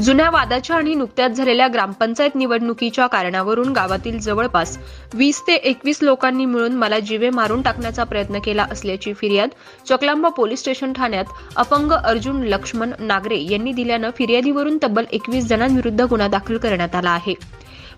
जुन्या वादाच्या आणि नुकत्याच झालेल्या ग्रामपंचायत निवडणुकीच्या कारणावरून गावातील जवळपास वीस ते एकवीस लोकांनी मिळून मला जीवे मारून टाकण्याचा प्रयत्न केला असल्याची फिर्याद चकलांबा पोलीस स्टेशन ठाण्यात अपंग अर्जुन लक्ष्मण नागरे यांनी दिल्यानं फिर्यादीवरून तब्बल एकवीस जणांविरुद्ध गुन्हा दाखल करण्यात आला आहे.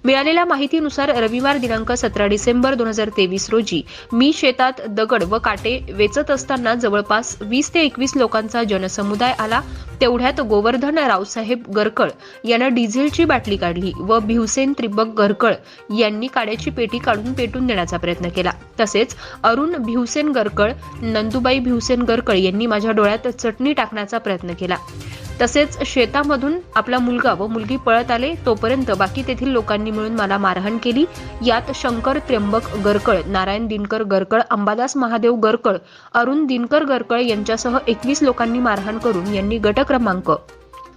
मिळालेल्या माहितीनुसार रविवार दिनांक सतरा डिसेंबर दोन हजार तेवीस रोजी मी शेतात दगड व काटे वेचत असताना जवळपास वीस ते एकवीस लोकांचा जनसमुदाय आला. तेवढ्यात गोवर्धन रावसाहेब गरकळ यानं डिझेलची बाटली काढली व भिवसेन त्रिबक गरकळ यांनी काड्याची पेटी काढून पेटून देण्याचा प्रयत्न केला. तसेच अरुण भिवसेन गरकळ नंदुबाई भिवसेन गरकळ यांनी माझ्या डोळ्यात चटणी टाकण्याचा प्रयत्न केला. तसेच शेतामधून आपला मुलगा व मुलगी पळत आले तोपर्यंत बाकी तेथील लोकांनी मिळून मला मारहाण केली. यात शंकर त्र्यंबक गरकळ नारायण दिनकर गरकळ अंबादास महादेव गरकळ अरुण दिनकर गरकळ यांच्यासह एकवीस लोकांनी मारहाण करून यांनी गट क्रमांक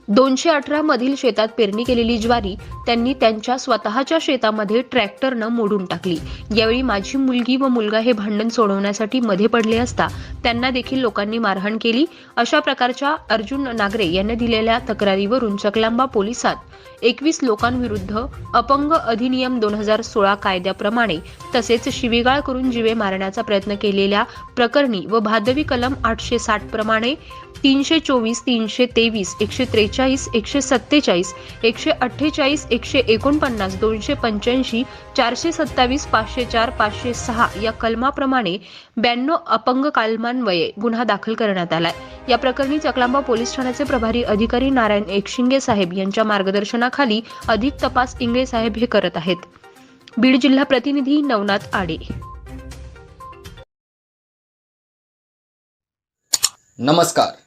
दोनशे अठरा मधील शेतात पेरणी केलेली ज्वारी त्यांनी त्यांच्या स्वतःच्या शेतामध्ये ट्रॅक्टरनं मोडून टाकली. यावेळी माझी मुलगी व मुलगा हे भांडण सोडवण्यासाठी मध्ये पडले असता त्यांना देखील लोकांनी मारहाण केली. अशा प्रकारच्या अर्जुन नागरे यांनी दिलेल्या तक्रारीवरून चकलांबा पोलिसात एकवीस लोकांविरुद्ध अपंग अधिनियम दोन हजार सोळा कायद्याप्रमाणे तसेच शिवीगाळ करून जीवे मारण्याचा प्रयत्न केलेल्या प्रकरणी व भादवी कलम आठशे साठ प्रमाणे तीनशे चोवीस तीनशे तेवीस एकशे त्रेचाळीस एकशे सत्तेचाळीस एकशे अठ्ठेचाळीस एकशे एकोणपन्नास दोनशे पंच्याऐंशी चारशे सत्तावीस पाचशे चार पाचशे सहा या कलमाप्रमाणे ब्याण्णव अपंग कालमान्वये गुन्हा दाखल करण्यात आलाय. या प्रकरणी चकलांबा पोलीस ठाण्याचे प्रभारी अधिकारी नारायण एकशिंगे साहेब यांच्या मार्गदर्शनाखाली अधिक तपास इंगळे साहेब हे करत आहेत. बीड जिल्हा प्रतिनिधी नवनाथ आडे. नमस्कार.